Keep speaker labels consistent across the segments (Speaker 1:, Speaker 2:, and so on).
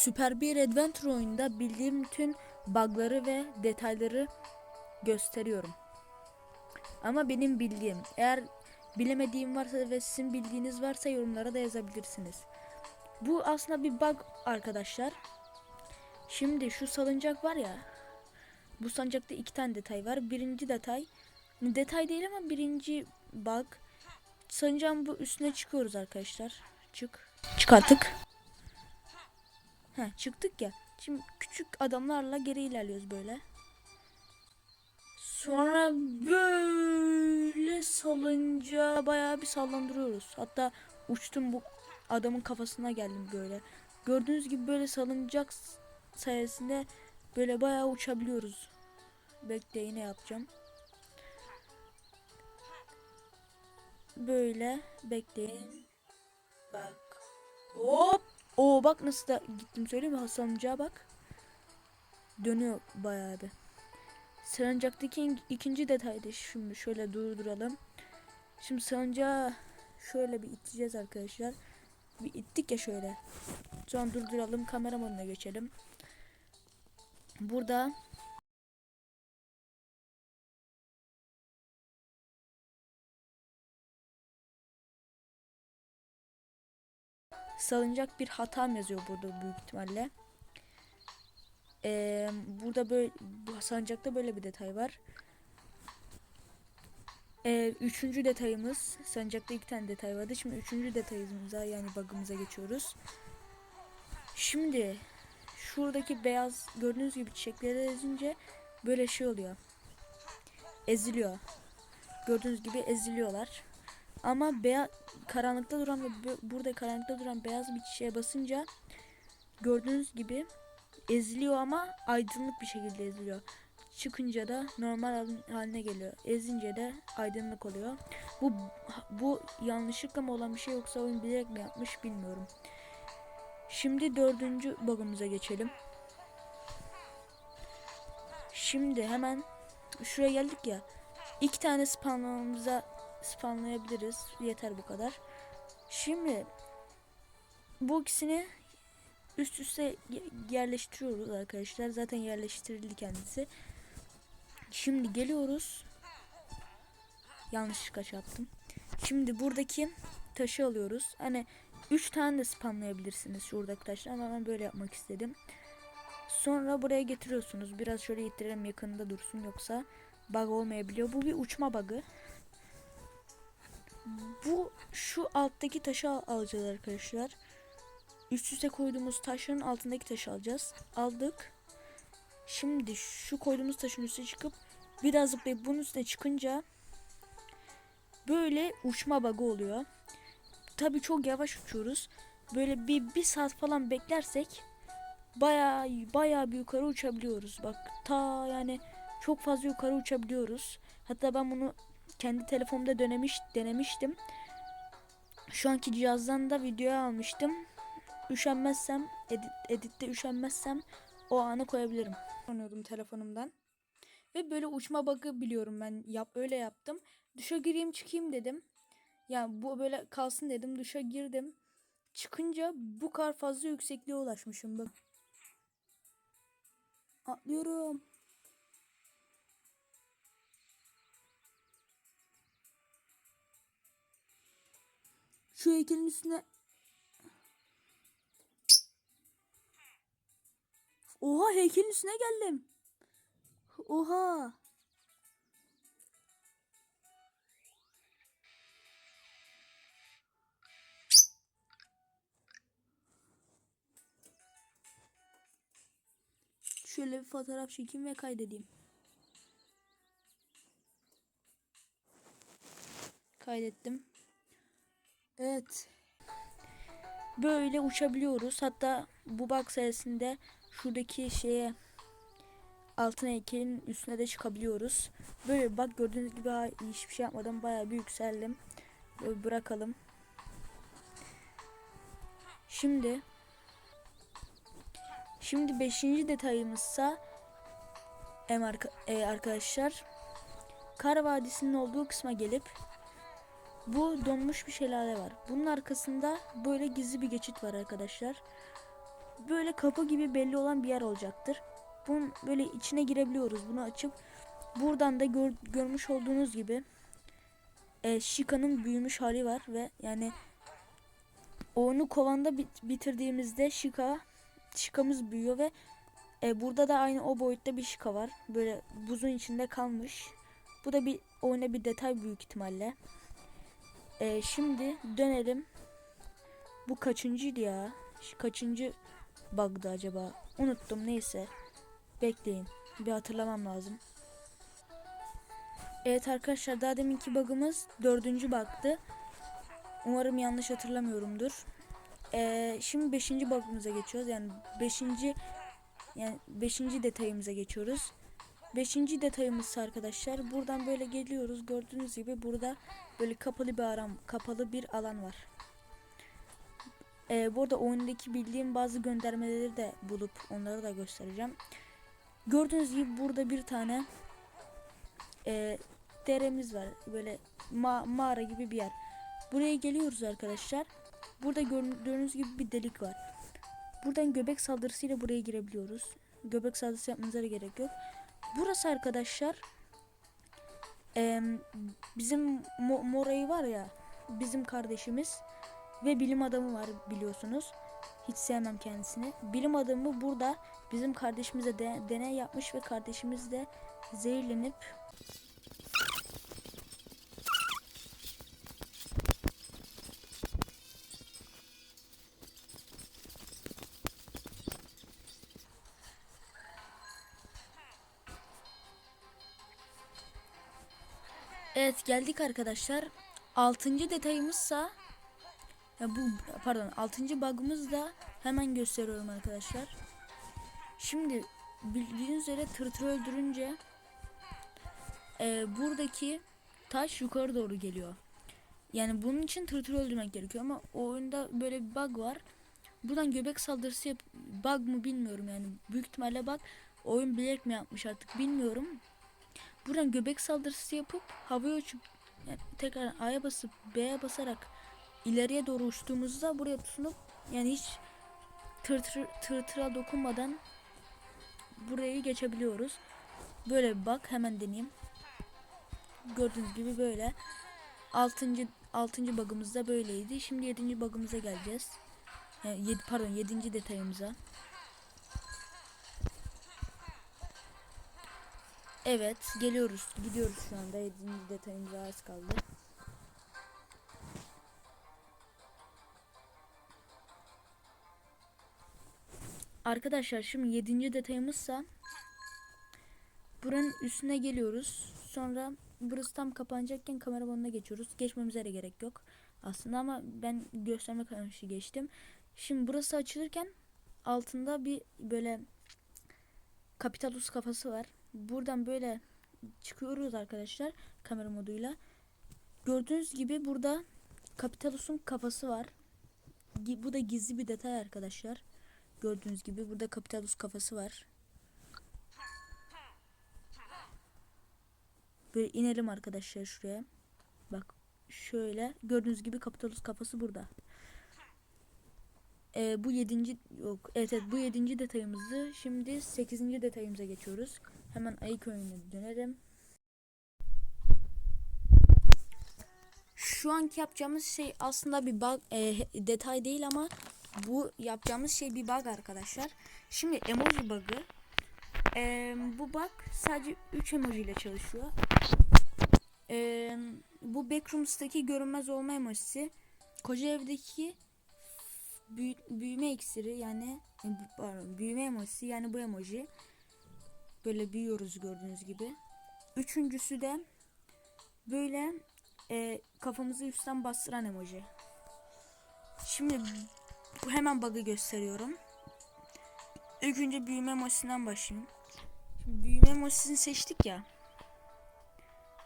Speaker 1: süper bir adventure oyunda bildiğim bütün bug'ları ve detayları gösteriyorum. Ama benim bildiğim. Eğer bilemediğim varsa ve sizin bildiğiniz varsa yorumlara da yazabilirsiniz. Bu aslında bir bug arkadaşlar. Şimdi şu salıncak var ya. Bu salıncakta iki tane detay var. Birinci detay detay değil ama birinci bug. Salıncağın bu üstüne çıkıyoruz arkadaşlar. Çık. Çık artık. Heh, çıktık ya. Şimdi küçük adamlarla geri ilerliyoruz böyle. Sonra böyle salınca bayağı bir sallandırıyoruz. Hatta uçtum bu adamın kafasına geldim böyle. Gördüğünüz gibi böyle salıncak sayesinde böyle bayağı uçabiliyoruz. Bekle yine yapacağım. Böyle bekleyin. Bak. Hop. Oo bak nasıl da gittim söyleyeyim mi? Salıncağa bak. Dönüyor bayağı bir. Salıncaktaki in- ikinci detaydı. Şimdi şöyle durduralım. Şimdi salıncağı şöyle bir iteceğiz arkadaşlar. Bir ittik ya şöyle. Sonra durduralım. Kamera moduna geçelim. Burada salıncak bir hatam yazıyor burada büyük ihtimalle. Ee, burada böyle bu salıncakta böyle bir detay var. Ee, üçüncü detayımız salıncakta iki tane detay vardı. Şimdi üçüncü detayımıza yani bug'ımıza geçiyoruz. Şimdi şuradaki beyaz gördüğünüz gibi çiçekleri ezince böyle şey oluyor. Eziliyor. Gördüğünüz gibi eziliyorlar. Ama beyaz karanlıkta duran ve bu- burada karanlıkta duran beyaz bir çiçeğe basınca gördüğünüz gibi eziliyor ama aydınlık bir şekilde eziliyor. Çıkınca da normal hal- haline geliyor. Ezince de aydınlık oluyor. Bu bu yanlışlıkla mı olan bir şey yoksa oyun bilerek mi yapmış bilmiyorum. Şimdi dördüncü bug'ımıza geçelim. Şimdi hemen şuraya geldik ya. İki tane spawnlamamıza spawnlayabiliriz. Yeter bu kadar. Şimdi bu ikisini üst üste ye- yerleştiriyoruz arkadaşlar. Zaten yerleştirildi kendisi. Şimdi geliyoruz. Yanlışlıkla yaptım. Şimdi buradaki taşı alıyoruz. Hani 3 tane de spamlayabilirsiniz şuradaki taşlar ama ben böyle yapmak istedim. Sonra buraya getiriyorsunuz. Biraz şöyle getirelim yakında dursun yoksa bug olmayabiliyor. Bu bir uçma bug'ı. Bu şu alttaki taşı al- alacağız arkadaşlar. Üst üste koyduğumuz taşın altındaki taşı alacağız. Aldık. Şimdi şu koyduğumuz taşın üstüne çıkıp biraz zıplayıp bunun üstüne çıkınca böyle uçma bug'ı oluyor. Tabii çok yavaş uçuyoruz. Böyle bir, bir saat falan beklersek bayağı bayağı bir yukarı uçabiliyoruz. Bak ta yani çok fazla yukarı uçabiliyoruz. Hatta ben bunu kendi telefonumda denemiş denemiştim. Şu anki cihazdan da videoya almıştım. Üşenmezsem edit, editte üşenmezsem o anı koyabilirim. Oynuyordum telefonumdan. Ve böyle uçma bug'ı biliyorum ben. Yap öyle yaptım. Duşa gireyim çıkayım dedim. Ya bu böyle kalsın dedim. Duşa girdim. Çıkınca bu kadar fazla yüksekliğe ulaşmışım bak. Atlıyorum. Şu heykelin üstüne Oha heykelin üstüne geldim. Oha. Şöyle bir fotoğraf çekeyim ve kaydedeyim. Kaydettim. Evet. Böyle uçabiliyoruz. Hatta bu bug sayesinde şuradaki şeye altın heykelin üstüne de çıkabiliyoruz. Böyle bak gördüğünüz gibi hiçbir şey yapmadan bayağı bir yükseldim. Böyle bırakalım. Şimdi Şimdi beşinci detayımızsa em arka- e, arkadaşlar Kar Vadisi'nin olduğu kısma gelip bu donmuş bir şelale var. Bunun arkasında böyle gizli bir geçit var arkadaşlar. böyle kapı gibi belli olan bir yer olacaktır. Bunun böyle içine girebiliyoruz. Bunu açıp buradan da gör- görmüş olduğunuz gibi e, Shika'nın büyümüş hali var ve yani onu kovanda bit- bitirdiğimizde Shika Shika'mız büyüyor ve e, burada da aynı o boyutta bir Shika var. Böyle buzun içinde kalmış. Bu da bir oyuna bir detay büyük ihtimalle. E, şimdi dönelim. Bu kaçıncıydı ya? Kaçıncı bug'dı acaba? Unuttum neyse. Bekleyin. Bir hatırlamam lazım. Evet arkadaşlar daha deminki bug'ımız dördüncü bug'dı. Umarım yanlış hatırlamıyorumdur. Ee, şimdi beşinci bug'ımıza geçiyoruz. Yani beşinci yani beşinci detayımıza geçiyoruz. Beşinci detayımız arkadaşlar. Buradan böyle geliyoruz. Gördüğünüz gibi burada böyle kapalı bir aram, kapalı bir alan var. Ee, burada oyundaki bildiğim bazı göndermeleri de bulup onları da göstereceğim. Gördüğünüz gibi burada bir tane e, deremiz var. Böyle ma- mağara gibi bir yer. Buraya geliyoruz arkadaşlar. Burada gördüğünüz gibi bir delik var. Buradan göbek saldırısıyla buraya girebiliyoruz. Göbek saldırısı yapmanıza gerek yok. Burası arkadaşlar e, bizim Mo- Mora'yı var ya bizim kardeşimiz ve bilim adamı var biliyorsunuz. Hiç sevmem kendisini. Bilim adamı burada bizim kardeşimize de, deney yapmış ve kardeşimiz de zehirlenip Evet geldik arkadaşlar. Altıncı detayımızsa ya bu pardon altıncı bug'ımız da hemen gösteriyorum arkadaşlar. Şimdi bildiğiniz üzere tırtırı öldürünce e, buradaki taş yukarı doğru geliyor. Yani bunun için tırtırı öldürmek gerekiyor ama o oyunda böyle bir bug var. Buradan göbek saldırısı yap bug mı bilmiyorum yani büyük ihtimalle bug oyun bilerek mi yapmış artık bilmiyorum. Buradan göbek saldırısı yapıp havaya uçup yani tekrar A'ya basıp B'ye basarak ileriye doğru uçtuğumuzda buraya tutunup yani hiç tırtır, tırtıra dokunmadan burayı geçebiliyoruz. Böyle bak hemen deneyeyim. Gördüğünüz gibi böyle. 6. 6. bug'ımız da böyleydi. Şimdi 7. bug'ımıza geleceğiz. Yani yedi, pardon 7. detayımıza. Evet geliyoruz. Gidiyoruz şu anda. 7. detayımıza az kaldı. Arkadaşlar şimdi 7. detayımızsa buranın üstüne geliyoruz. Sonra burası tam kapanacakken kameramanına geçiyoruz. Geçmemize de gerek yok aslında ama ben göstermek amaçlı geçtim. Şimdi burası açılırken altında bir böyle Kapitalus kafası var. Buradan böyle çıkıyoruz arkadaşlar kamera moduyla. Gördüğünüz gibi burada Kapitalus'un kafası var. Bu da gizli bir detay arkadaşlar. Gördüğünüz gibi burada Kapitalus kafası var. Böyle inelim arkadaşlar şuraya. Bak şöyle gördüğünüz gibi Kapitalus kafası burada. Ee, bu yedinci yok evet, evet bu yedinci detayımızdı. Şimdi sekizinci detayımıza geçiyoruz. Hemen ayı köyüne dönelim. Şu anki yapacağımız şey aslında bir bug e, detay değil ama bu yapacağımız şey bir bug arkadaşlar. Şimdi emoji bug'ı. E, bu bug sadece 3 emoji ile çalışıyor. E, bu Backrooms'taki görünmez olma emojisi. Koca evdeki büyü, büyüme iksiri yani e, pardon, büyüme emojisi yani bu emoji. Böyle büyüyoruz gördüğünüz gibi. Üçüncüsü de böyle e, kafamızı üstten bastıran emoji. Şimdi bu hemen bug'ı gösteriyorum. İlk önce büyüme emojisinden başlayayım. Şimdi büyüme emojisini seçtik ya.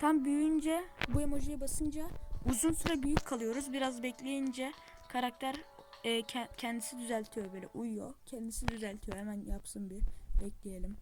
Speaker 1: Tam büyüyünce bu emojiye basınca uzun süre büyük kalıyoruz. Biraz bekleyince karakter e, ke- kendisi düzeltiyor böyle uyuyor. Kendisi düzeltiyor. Hemen yapsın bir. Bekleyelim.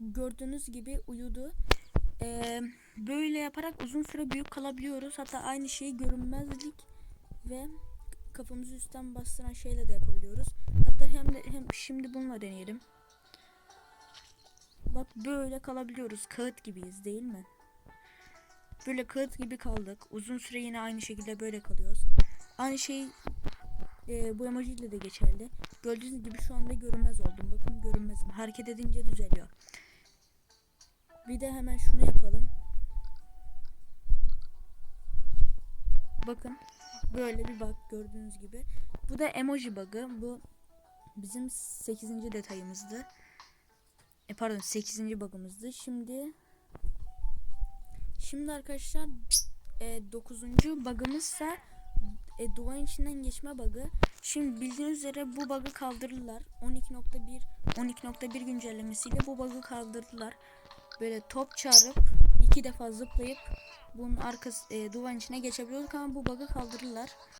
Speaker 1: gördüğünüz gibi uyudu. Ee, böyle yaparak uzun süre büyük kalabiliyoruz. Hatta aynı şeyi görünmezlik ve kafamızı üstten bastıran şeyle de yapabiliyoruz. Hatta hem de hem şimdi bununla deneyelim. Bak böyle kalabiliyoruz. Kağıt gibiyiz değil mi? Böyle kağıt gibi kaldık. Uzun süre yine aynı şekilde böyle kalıyoruz. Aynı şey e, bu emoji ile de geçerli. Gördüğünüz gibi şu anda görünmez oldum. Bakın görünmezim. Hareket edince düzeliyor. Bir de hemen şunu yapalım. Bakın böyle bir bug gördüğünüz gibi. Bu da emoji bug'ı. Bu bizim 8. detayımızdı. E pardon 8. bug'ımızdı. Şimdi Şimdi arkadaşlar e, 9. bug'ımızsa e, duvarın içinden geçme bug'ı. Şimdi bildiğiniz üzere bu bug'ı kaldırdılar. 12.1 12.1 güncellemesiyle bu bug'ı kaldırdılar. Böyle top çağırıp iki defa zıplayıp bunun arkası e, duvarın içine geçebiliyorduk ama bu bug'ı kaldırdılar.